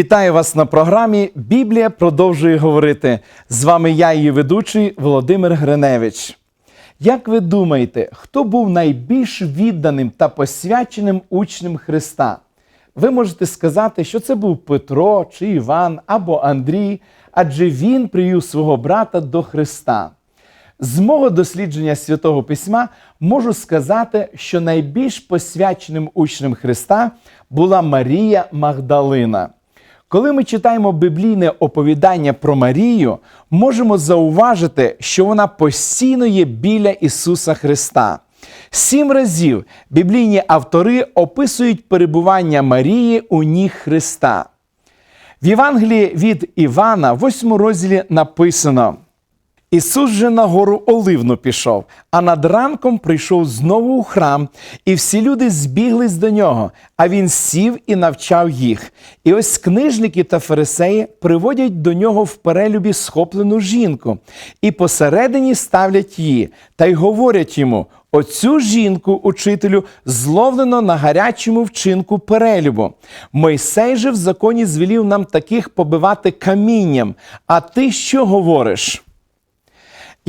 Вітаю вас на програмі Біблія продовжує говорити. З вами я, її ведучий Володимир Гриневич. Як ви думаєте, хто був найбільш відданим та посвяченим учнем Христа? Ви можете сказати, що це був Петро чи Іван або Андрій, адже він привів свого брата до Христа. З мого дослідження святого письма можу сказати, що найбільш посвяченим учнем Христа була Марія Магдалина. Коли ми читаємо біблійне оповідання про Марію, можемо зауважити, що вона постійно є біля Ісуса Христа. Сім разів біблійні автори описують перебування Марії у ніг Христа. В Євангелії від Івана, в 8 розділі написано: Ісус же на гору Оливну пішов, а над ранком прийшов знову у храм, і всі люди збіглись до нього, а він сів і навчав їх. І ось книжники та фарисеї приводять до нього в перелюбі схоплену жінку, і посередині ставлять її, та й говорять йому: Оцю жінку, учителю, зловлено на гарячому вчинку перелюбу. Мойсей же в законі звелів нам таких побивати камінням. А ти що говориш?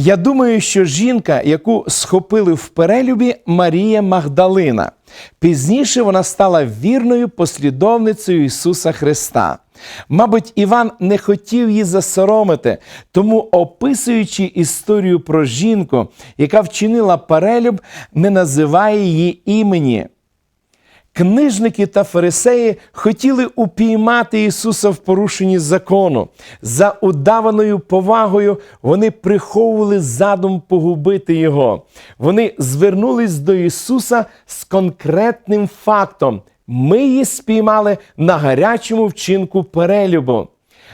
Я думаю, що жінка, яку схопили в перелюбі, Марія Магдалина. Пізніше вона стала вірною послідовницею Ісуса Христа. Мабуть, Іван не хотів її засоромити, тому, описуючи історію про жінку, яка вчинила перелюб, не називає її імені. Книжники та фарисеї хотіли упіймати Ісуса в порушенні закону. За удаваною повагою вони приховували задум погубити Його. Вони звернулись до Ісуса з конкретним фактом. Ми її спіймали на гарячому вчинку перелюбу.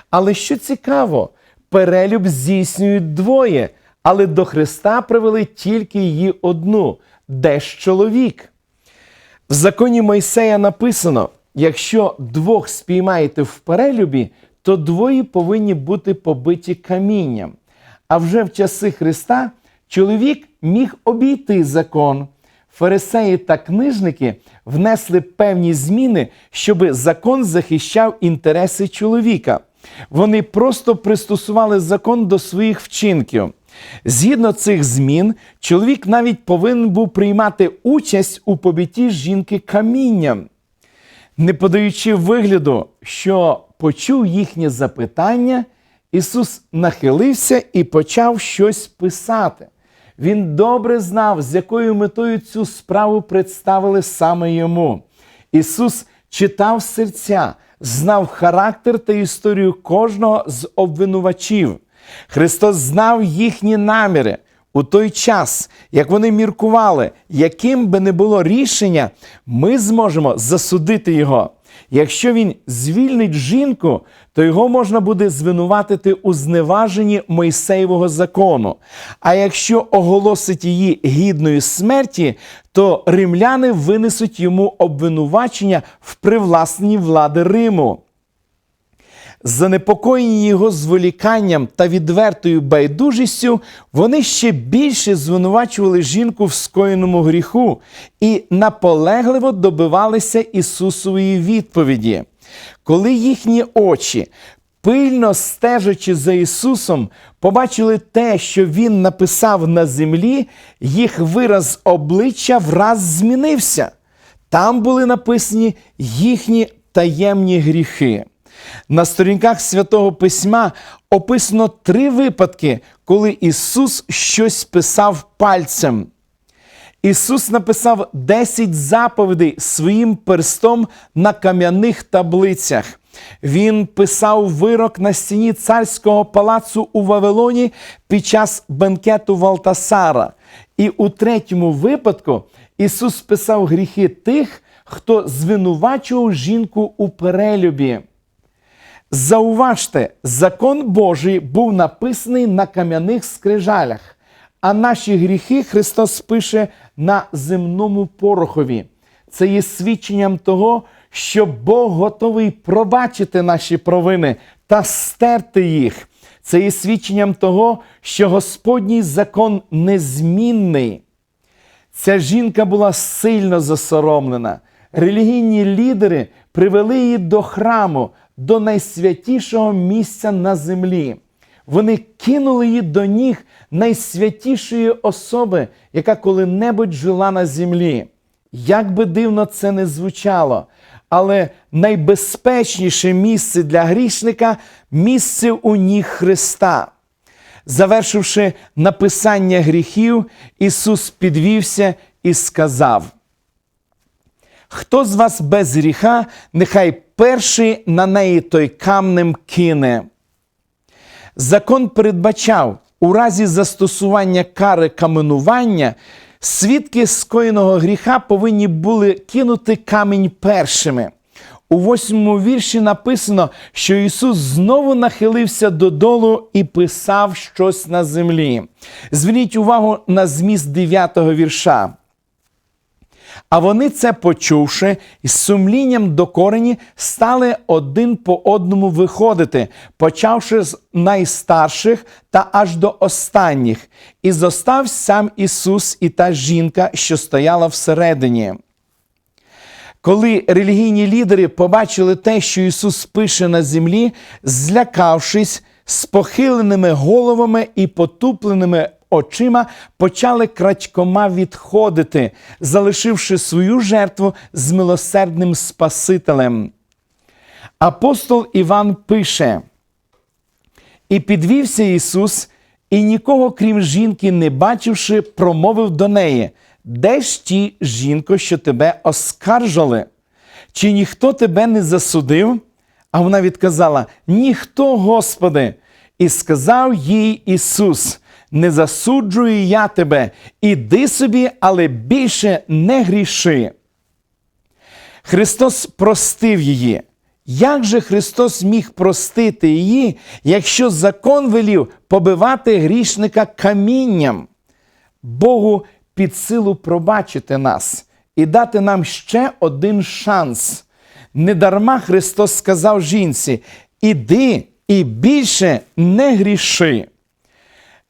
Але що цікаво, перелюб здійснюють двоє, але до Христа привели тільки її одну. Де ж чоловік? В законі Мойсея написано: якщо двох спіймаєте в перелюбі, то двоє повинні бути побиті камінням. А вже в часи Христа чоловік міг обійти закон. Фарисеї та книжники внесли певні зміни, щоб закон захищав інтереси чоловіка. Вони просто пристосували закон до своїх вчинків. Згідно цих змін, чоловік навіть повинен був приймати участь у побитті жінки камінням, не подаючи вигляду, що почув їхнє запитання, Ісус нахилився і почав щось писати. Він добре знав, з якою метою цю справу представили саме йому. Ісус читав серця, знав характер та історію кожного з обвинувачів. Христос знав їхні наміри у той час, як вони міркували, яким би не було рішення, ми зможемо засудити його. Якщо він звільнить жінку, то його можна буде звинуватити у зневаженні Мойсеєвого закону. А якщо оголосить її гідною смерті, то римляни винесуть йому обвинувачення в привласненні влади Риму. Занепокоєні його зволіканням та відвертою байдужістю, вони ще більше звинувачували жінку в скоєному гріху і наполегливо добивалися Ісусової відповіді. Коли їхні очі, пильно стежачи за Ісусом, побачили те, що Він написав на землі, їх вираз обличчя враз змінився. Там були написані їхні таємні гріхи. На сторінках святого письма описано три випадки, коли Ісус щось писав пальцем. Ісус написав 10 заповідей своїм перстом на кам'яних таблицях. Він писав вирок на стіні царського палацу у Вавилоні під час бенкету Валтасара. І у третьому випадку Ісус писав гріхи тих, хто звинувачував жінку у перелюбі. Зауважте, закон Божий був написаний на кам'яних скрижалях, а наші гріхи Христос пише на земному порохові. Це є свідченням того, що Бог готовий пробачити наші провини та стерти їх. Це є свідченням того, що Господній закон незмінний. Ця жінка була сильно засоромлена. релігійні лідери привели її до храму, до найсвятішого місця на землі. Вони кинули її до ніг найсвятішої особи, яка коли-небудь жила на землі. Як би дивно це не звучало, але найбезпечніше місце для грішника місце у ніг Христа. Завершивши написання гріхів, Ісус підвівся і сказав: Хто з вас без гріха, нехай перший на неї той камнем кине. Закон передбачав, у разі застосування кари каменування, свідки скоєного гріха повинні були кинути камінь першими. У восьмому вірші написано, що Ісус знову нахилився додолу і писав щось на землі. Зверніть увагу на зміст 9 вірша. А вони це почувши, з сумлінням до корені стали один по одному виходити, почавши з найстарших та аж до останніх, і зостав сам Ісус і та жінка, що стояла всередині. Коли релігійні лідери побачили те, що Ісус пише на землі, злякавшись, з похиленими головами і потупленими очима, почали крадькома відходити, залишивши свою жертву з милосердним Спасителем. Апостол Іван пише: І підвівся Ісус, і нікого, крім жінки, не бачивши, промовив до неї: Де ж ті, жінко, що тебе оскаржили? Чи ніхто тебе не засудив? А вона відказала: Ніхто, Господи. І сказав їй Ісус: Не засуджую я тебе, іди собі, але більше не гріши. Христос простив її. Як же Христос міг простити її, якщо закон велів побивати грішника камінням? Богу під силу пробачити нас і дати нам ще один шанс. Недарма Христос сказав жінці: Іди і більше не гріши.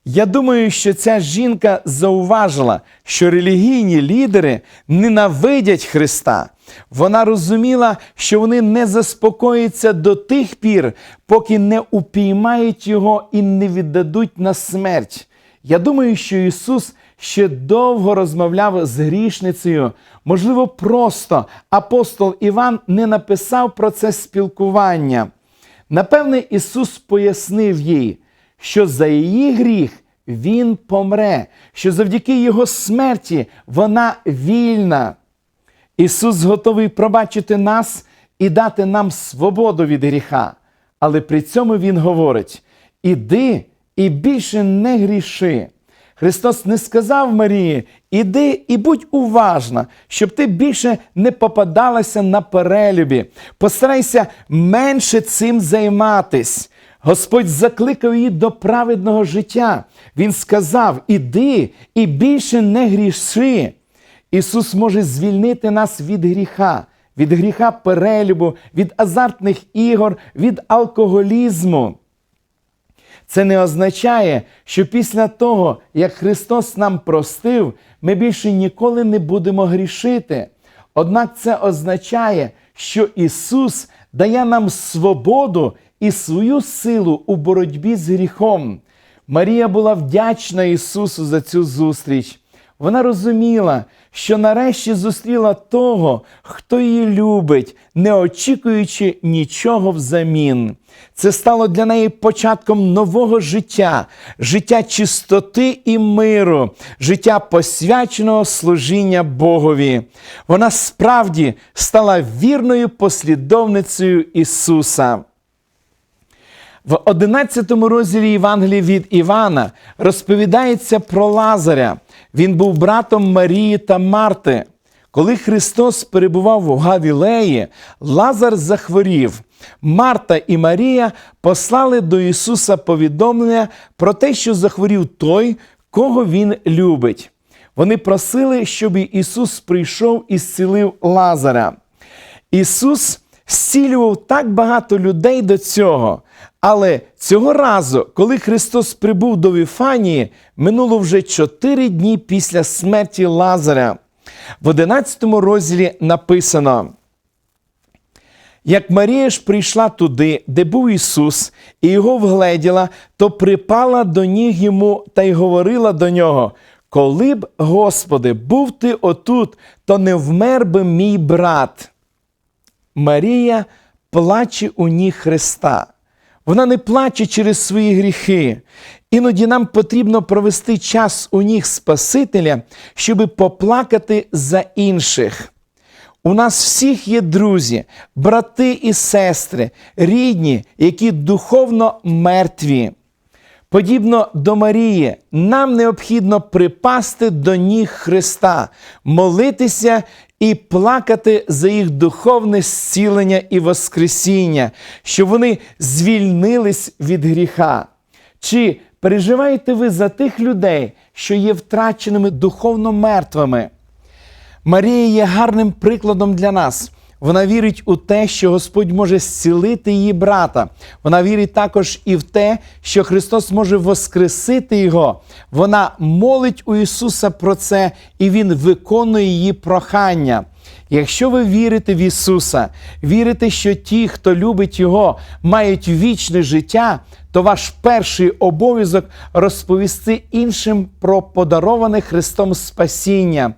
Я думаю, що ця жінка зауважила, що релігійні лідери ненавидять Христа. Вона розуміла, що вони не заспокояться до тих пір, поки не упіймають його і не віддадуть на смерть. Я думаю, що Ісус ще довго розмовляв з грішницею. Можливо, просто апостол Іван не написав про це спілкування. Напевне, Ісус пояснив їй, що за її гріх Він помре, що завдяки Його смерті вона вільна. Ісус готовий пробачити нас і дати нам свободу від гріха. Але при цьому Він говорить: іди і більше не гріши. Христос не сказав Марії, іди і будь уважна, щоб ти більше не попадалася на перелюбі. Постарайся менше цим займатись. Господь закликав її до праведного життя. Він сказав: Іди і більше не гріши. Ісус може звільнити нас від гріха, від гріха перелюбу, від азартних ігор, від алкоголізму. Це не означає, що після того, як Христос нам простив, ми більше ніколи не будемо грішити. Однак це означає, що Ісус дає нам свободу і свою силу у боротьбі з гріхом. Марія була вдячна Ісусу за цю зустріч. Вона розуміла, що нарешті зустріла того, хто її любить, не очікуючи нічого взамін. Це стало для неї початком нового життя, життя чистоти і миру, життя посвяченого служіння Богові. Вона справді стала вірною послідовницею Ісуса. В 11 розділі Євангелії від Івана розповідається про Лазаря. Він був братом Марії та Марти. Коли Христос перебував у Галілеї, Лазар захворів. Марта і Марія послали до Ісуса повідомлення про те, що захворів той, кого Він любить. Вони просили, щоб Ісус прийшов і зцілив Лазаря. Ісус зцілював так багато людей до цього. Але цього разу, коли Христос прибув до Віфанії, минуло вже чотири дні після смерті Лазаря. В 11 розділі написано. Як Марія ж прийшла туди, де був Ісус, і його вгледіла, то припала до ніг йому та й говорила до нього: Коли б, Господи, був ти отут, то не вмер би мій брат. Марія плаче у ніг Христа. Вона не плаче через свої гріхи. Іноді нам потрібно провести час у ніг Спасителя, щоби поплакати за інших. У нас всіх є друзі, брати і сестри, рідні, які духовно мертві. Подібно до Марії, нам необхідно припасти до ніг Христа, молитися і плакати за їх духовне зцілення і воскресіння, щоб вони звільнились від гріха. Чи переживаєте ви за тих людей, що є втраченими духовно мертвими? Марія є гарним прикладом для нас. Вона вірить у те, що Господь може зцілити її брата. Вона вірить також і в те, що Христос може воскресити його. Вона молить у Ісуса про це, і Він виконує її прохання. Якщо ви вірите в Ісуса, вірите, що ті, хто любить Його, мають вічне життя, то ваш перший обов'язок розповісти іншим про подароване Христом спасіння.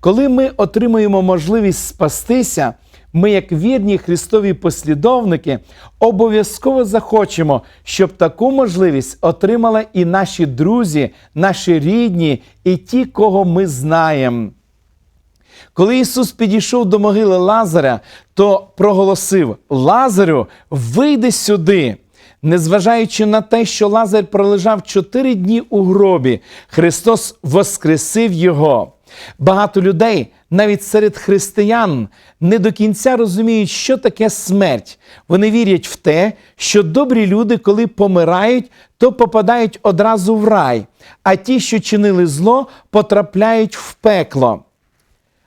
Коли ми отримуємо можливість спастися, ми, як вірні Христові послідовники, обов'язково захочемо, щоб таку можливість отримали і наші друзі, наші рідні, і ті, кого ми знаємо. Коли Ісус підійшов до могили Лазаря, то проголосив: Лазарю, вийди сюди. Незважаючи на те, що Лазар пролежав чотири дні у гробі, Христос воскресив його. Багато людей, навіть серед християн, не до кінця розуміють, що таке смерть. Вони вірять в те, що добрі люди, коли помирають, то попадають одразу в рай, а ті, що чинили зло, потрапляють в пекло.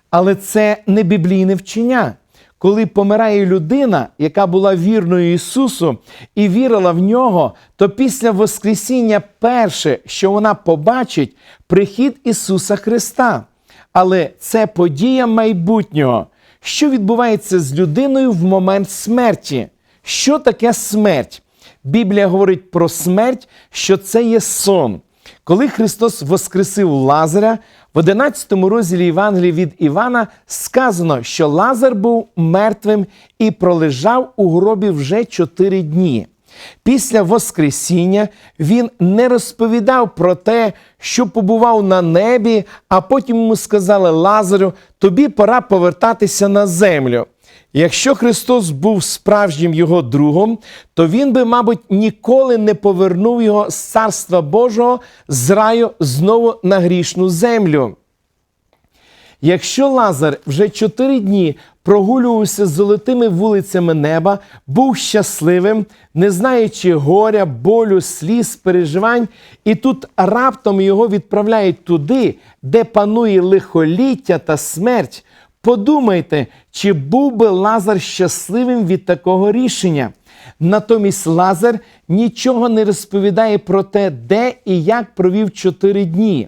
Але це не біблійне вчення. Коли помирає людина, яка була вірною Ісусу і вірила в нього, то після Воскресіння перше, що вона побачить, прихід Ісуса Христа. Але це подія майбутнього. Що відбувається з людиною в момент смерті? Що таке смерть? Біблія говорить про смерть, що це є сон. Коли Христос воскресив Лазаря, в 11 розділі Євангелії від Івана сказано, що Лазар був мертвим і пролежав у гробі вже чотири дні. Після Воскресіння він не розповідав про те, що побував на небі, а потім йому сказали Лазарю, тобі пора повертатися на землю. Якщо Христос був справжнім його другом, то він би, мабуть, ніколи не повернув його з царства Божого з раю знову на грішну землю. Якщо Лазар вже чотири дні прогулювався золотими вулицями неба, був щасливим, не знаючи горя, болю, сліз, переживань, і тут раптом його відправляють туди, де панує лихоліття та смерть. Подумайте, чи був би Лазар щасливим від такого рішення? Натомість Лазар нічого не розповідає про те, де і як провів чотири дні.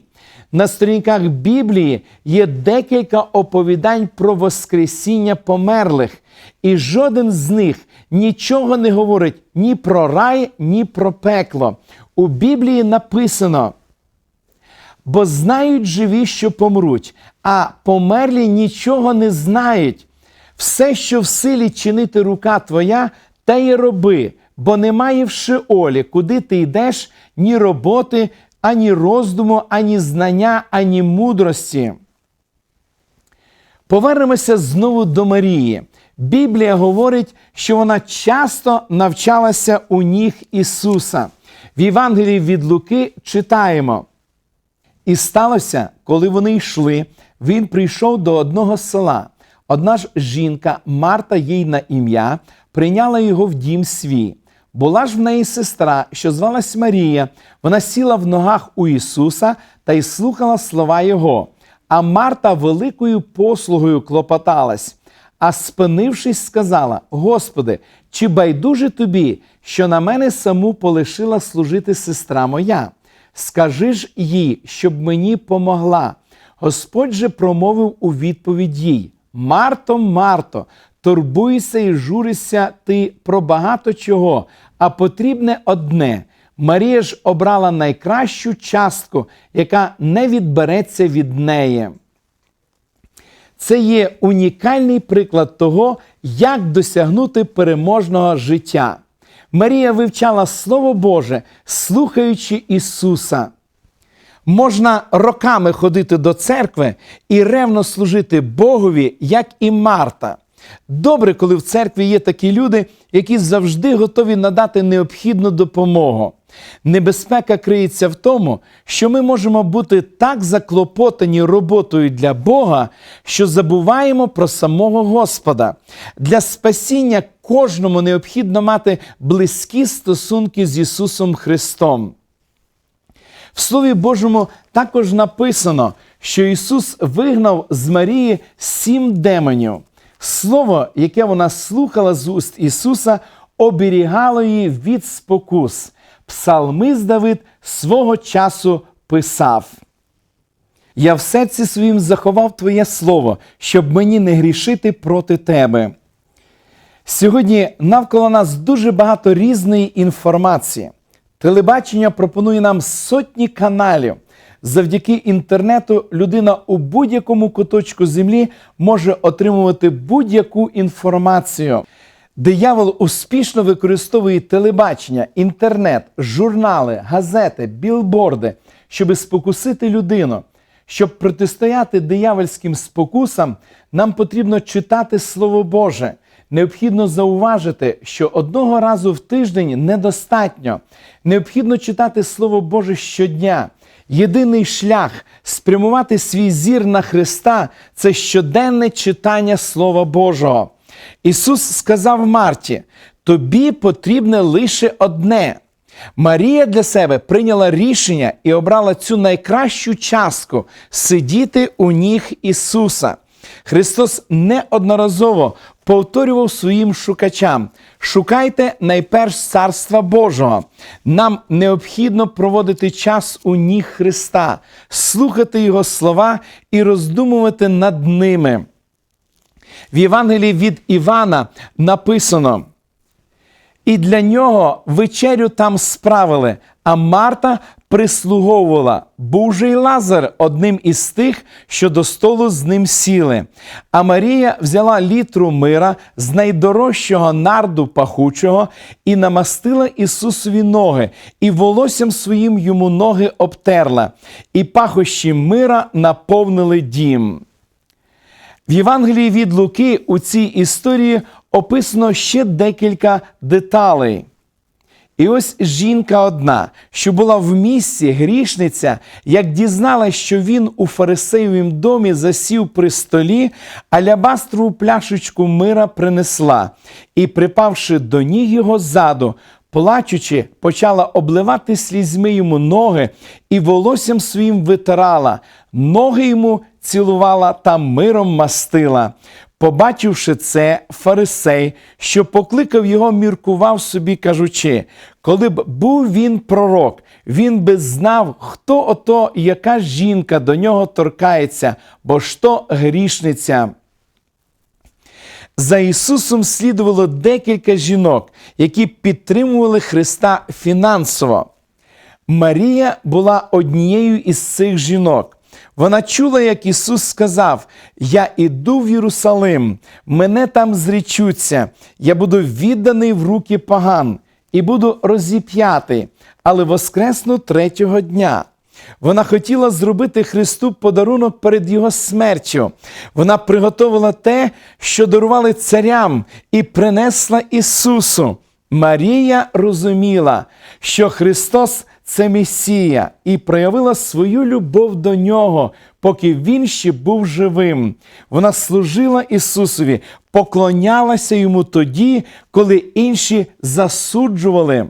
На сторінках Біблії є декілька оповідань про Воскресіння померлих, і жоден з них нічого не говорить ні про рай, ні про пекло. У Біблії написано. Бо знають живі, що помруть, а померлі нічого не знають. Все, що в силі чинити рука твоя, те й роби, бо немає в Шеолі, куди ти йдеш, ні роботи, ані роздуму, ані знання, ані мудрості. Повернемося знову до Марії. Біблія говорить, що вона часто навчалася у ніг Ісуса. В Євангелії від Луки читаємо. І сталося, коли вони йшли, він прийшов до одного села. Одна ж жінка, Марта їй на ім'я, прийняла його в дім свій. Була ж в неї сестра, що звалась Марія. Вона сіла в ногах у Ісуса та й слухала слова Його. А Марта великою послугою клопоталась, а спинившись, сказала: Господи, чи байдуже тобі, що на мене саму полишила служити сестра моя? Скажи ж їй, щоб мені помогла. Господь же промовив у відповідь їй: Марто, Марто, турбуйся і журися ти про багато чого, а потрібне одне. Марія ж обрала найкращу частку, яка не відбереться від неї. Це є унікальний приклад того, як досягнути переможного життя. Марія вивчала Слово Боже, слухаючи Ісуса. Можна роками ходити до церкви і ревно служити Богові, як і Марта. Добре, коли в церкві є такі люди, які завжди готові надати необхідну допомогу. Небезпека криється в тому, що ми можемо бути так заклопотані роботою для Бога, що забуваємо про самого Господа. Для спасіння кожному необхідно мати близькі стосунки з Ісусом Христом. В Слові Божому також написано, що Ісус вигнав з Марії сім демонів. Слово, яке вона слухала з уст Ісуса, оберігало її від спокус. Псалмист Давид свого часу писав. Я в серці своїм заховав Твоє Слово, щоб мені не грішити проти Тебе. Сьогодні навколо нас дуже багато різної інформації. Телебачення пропонує нам сотні каналів. Завдяки інтернету людина у будь-якому куточку землі може отримувати будь-яку інформацію. Диявол успішно використовує телебачення, інтернет, журнали, газети, білборди, щоби спокусити людину. Щоб протистояти диявольським спокусам, нам потрібно читати Слово Боже. Необхідно зауважити, що одного разу в тиждень недостатньо. Необхідно читати Слово Боже щодня. Єдиний шлях спрямувати свій зір на Христа це щоденне читання Слова Божого. Ісус сказав Марті: тобі потрібне лише одне. Марія для себе прийняла рішення і обрала цю найкращу частку сидіти у ніг Ісуса. Христос неодноразово повторював своїм шукачам: шукайте найперш Царства Божого. Нам необхідно проводити час у ніг Христа, слухати Його слова і роздумувати над ними. В Євангелії від Івана написано. І для нього вечерю там справили, а Марта прислуговувала. Був же й Лазар одним із тих, що до столу з ним сіли. А Марія взяла літру мира з найдорожчого нарду пахучого і намастила Ісусові ноги, і волоссям своїм йому ноги обтерла, і пахощі мира наповнили дім. В Євангелії від Луки у цій історії описано ще декілька деталей. І ось жінка одна, що була в місці грішниця, як дізналась, що він у фарисеєвім домі засів при столі, алябастрову пляшечку мира принесла і, припавши до ніг його ззаду, плачучи, почала обливати слізьми йому ноги і волоссям своїм витирала, ноги йому цілувала та миром мастила. Побачивши це, фарисей, що покликав його, міркував собі, кажучи, коли б був він пророк, він би знав, хто ото, яка жінка до нього торкається, бо ж то грішниця. За Ісусом слідувало декілька жінок, які підтримували Христа фінансово. Марія була однією із цих жінок. Вона чула, як Ісус сказав: Я іду в Єрусалим, мене там зрічуться, я буду відданий в руки поган і буду розіп'ятий, але воскресну третього дня. Вона хотіла зробити Христу подарунок перед Його смертю. Вона приготовила те, що дарували царям, і принесла Ісусу. Марія розуміла, що Христос це Месія, і проявила свою любов до нього, поки він ще був живим. Вона служила Ісусові, поклонялася йому тоді, коли інші засуджували.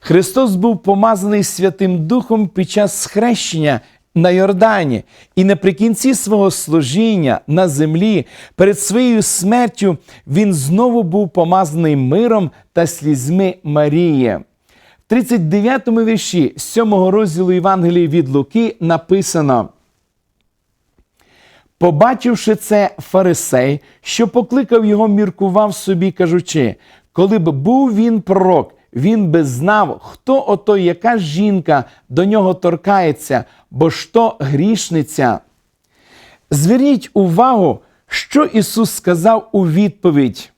Христос був помазаний Святим Духом під час схрещення на Йордані, і наприкінці свого служіння на землі, перед своєю смертю, він знову був помазаний миром та слізьми Марії. В 39 му вірші 7 розділу Євангелії від Луки написано: Побачивши це, фарисей, що покликав його, міркував собі, кажучи, коли б був він пророк, він би знав, хто ото яка жінка до нього торкається, бо ж то грішниця. Зверніть увагу, що Ісус сказав у відповідь.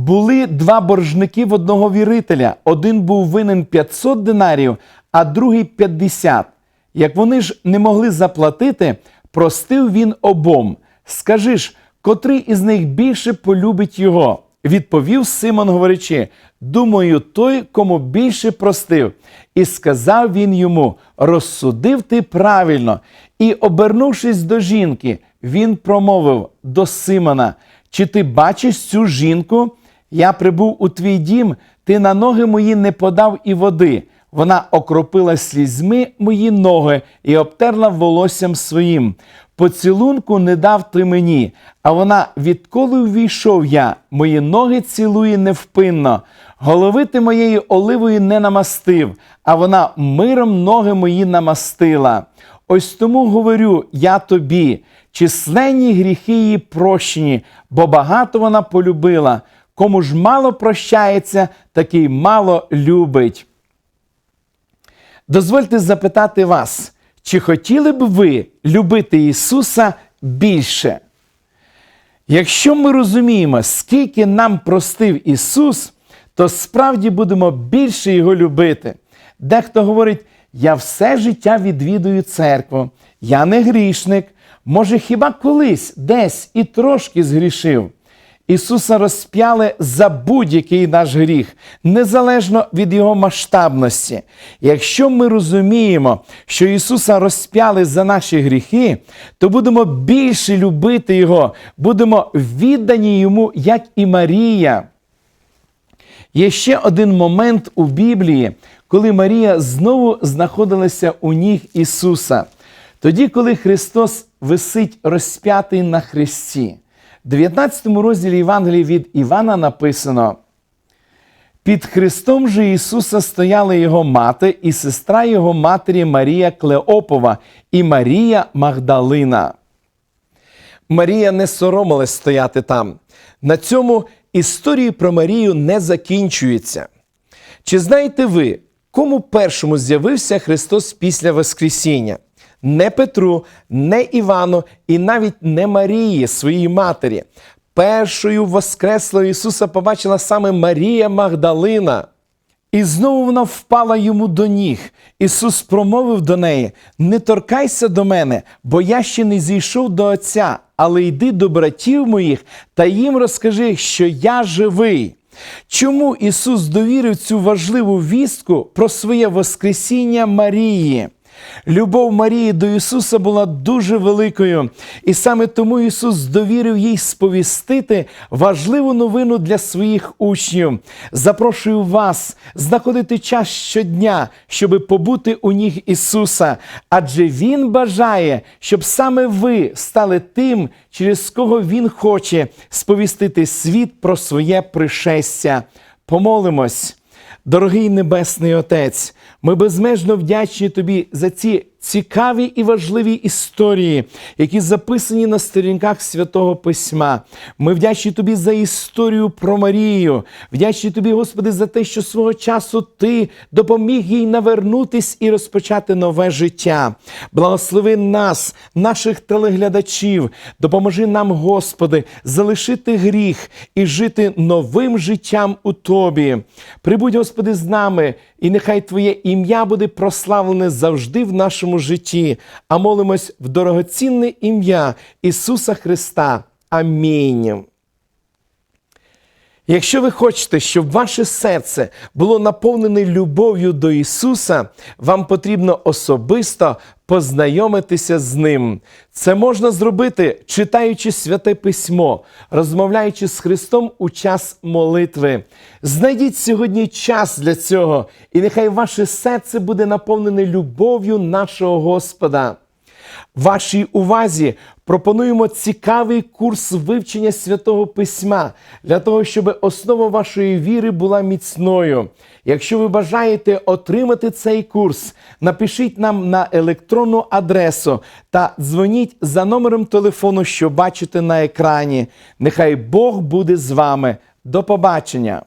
Були два боржники в одного вірителя. Один був винен 500 динарів, а другий 50. Як вони ж не могли заплатити, простив він обом. Скажи ж, котрий із них більше полюбить його? Відповів Симон, говорячи: Думаю, той, кому більше простив. І сказав він йому: Розсудив ти правильно. І, обернувшись до жінки, він промовив до Симона: Чи ти бачиш цю жінку? Я прибув у твій дім, ти на ноги мої не подав і води. Вона окропила слізьми мої ноги і обтерла волоссям своїм. Поцілунку не дав ти мені, а вона, відколи увійшов я, мої ноги цілує невпинно. Голови ти моєї оливою не намастив, а вона миром ноги мої намастила. Ось тому говорю я тобі, численні гріхи її прощені, бо багато вона полюбила. Кому ж мало прощається, такий мало любить. Дозвольте запитати вас, чи хотіли б ви любити Ісуса більше? Якщо ми розуміємо, скільки нам простив Ісус, то справді будемо більше Його любити. Дехто говорить, я все життя відвідую церкву, я не грішник, може, хіба колись десь і трошки згрішив. Ісуса розп'яли за будь-який наш гріх, незалежно від Його масштабності. Якщо ми розуміємо, що Ісуса розп'яли за наші гріхи, то будемо більше любити Його, будемо віддані Йому, як і Марія. Є ще один момент у Біблії, коли Марія знову знаходилася у ніг Ісуса. Тоді, коли Христос висить розп'ятий на хресті. В 19 розділі Євангелії від Івана написано: під Христом же Ісуса стояли Його мати і сестра Його матері Марія Клеопова і Марія Магдалина. Марія не соромилась стояти там. На цьому історії про Марію не закінчується. Чи знаєте ви, кому першому з'явився Христос після Воскресіння? Не Петру, не Івану і навіть не Марії, своїй матері. Першою Воскреслого Ісуса побачила саме Марія Магдалина. І знову вона впала йому до ніг. Ісус промовив до неї: Не торкайся до мене, бо я ще не зійшов до Отця, але йди до братів моїх та їм розкажи, що я живий. Чому Ісус довірив цю важливу вістку про своє Воскресіння Марії? Любов Марії до Ісуса була дуже великою, і саме тому Ісус довірив їй сповістити важливу новину для своїх учнів. Запрошую вас знаходити час щодня, щоб побути у ніг Ісуса, адже Він бажає, щоб саме ви стали тим, через кого Він хоче сповістити світ про своє пришестя. Помолимось. Дорогий Небесний Отець, ми безмежно вдячні Тобі за ці цікаві і важливі історії, які записані на сторінках святого Письма. Ми вдячні Тобі за історію про Марію. Вдячні Тобі, Господи, за те, що свого часу Ти допоміг їй навернутись і розпочати нове життя. Благослови нас, наших телеглядачів, допоможи нам, Господи, залишити гріх і жити новим життям у Тобі. Прибудь, Господи, з нами, і нехай Твоє ім'я буде прославлене завжди в нашому житті, а молимось в дорогоцінне ім'я Ісуса Христа. Амінь. Якщо ви хочете, щоб ваше серце було наповнене любов'ю до Ісуса, вам потрібно особисто познайомитися з Ним. Це можна зробити, читаючи святе письмо, розмовляючи з Христом у час молитви. Знайдіть сьогодні час для цього, і нехай ваше серце буде наповнене любов'ю нашого Господа. Вашій увазі пропонуємо цікавий курс вивчення святого письма для того, щоб основа вашої віри була міцною. Якщо ви бажаєте отримати цей курс, напишіть нам на електронну адресу та дзвоніть за номером телефону, що бачите на екрані. Нехай Бог буде з вами. До побачення!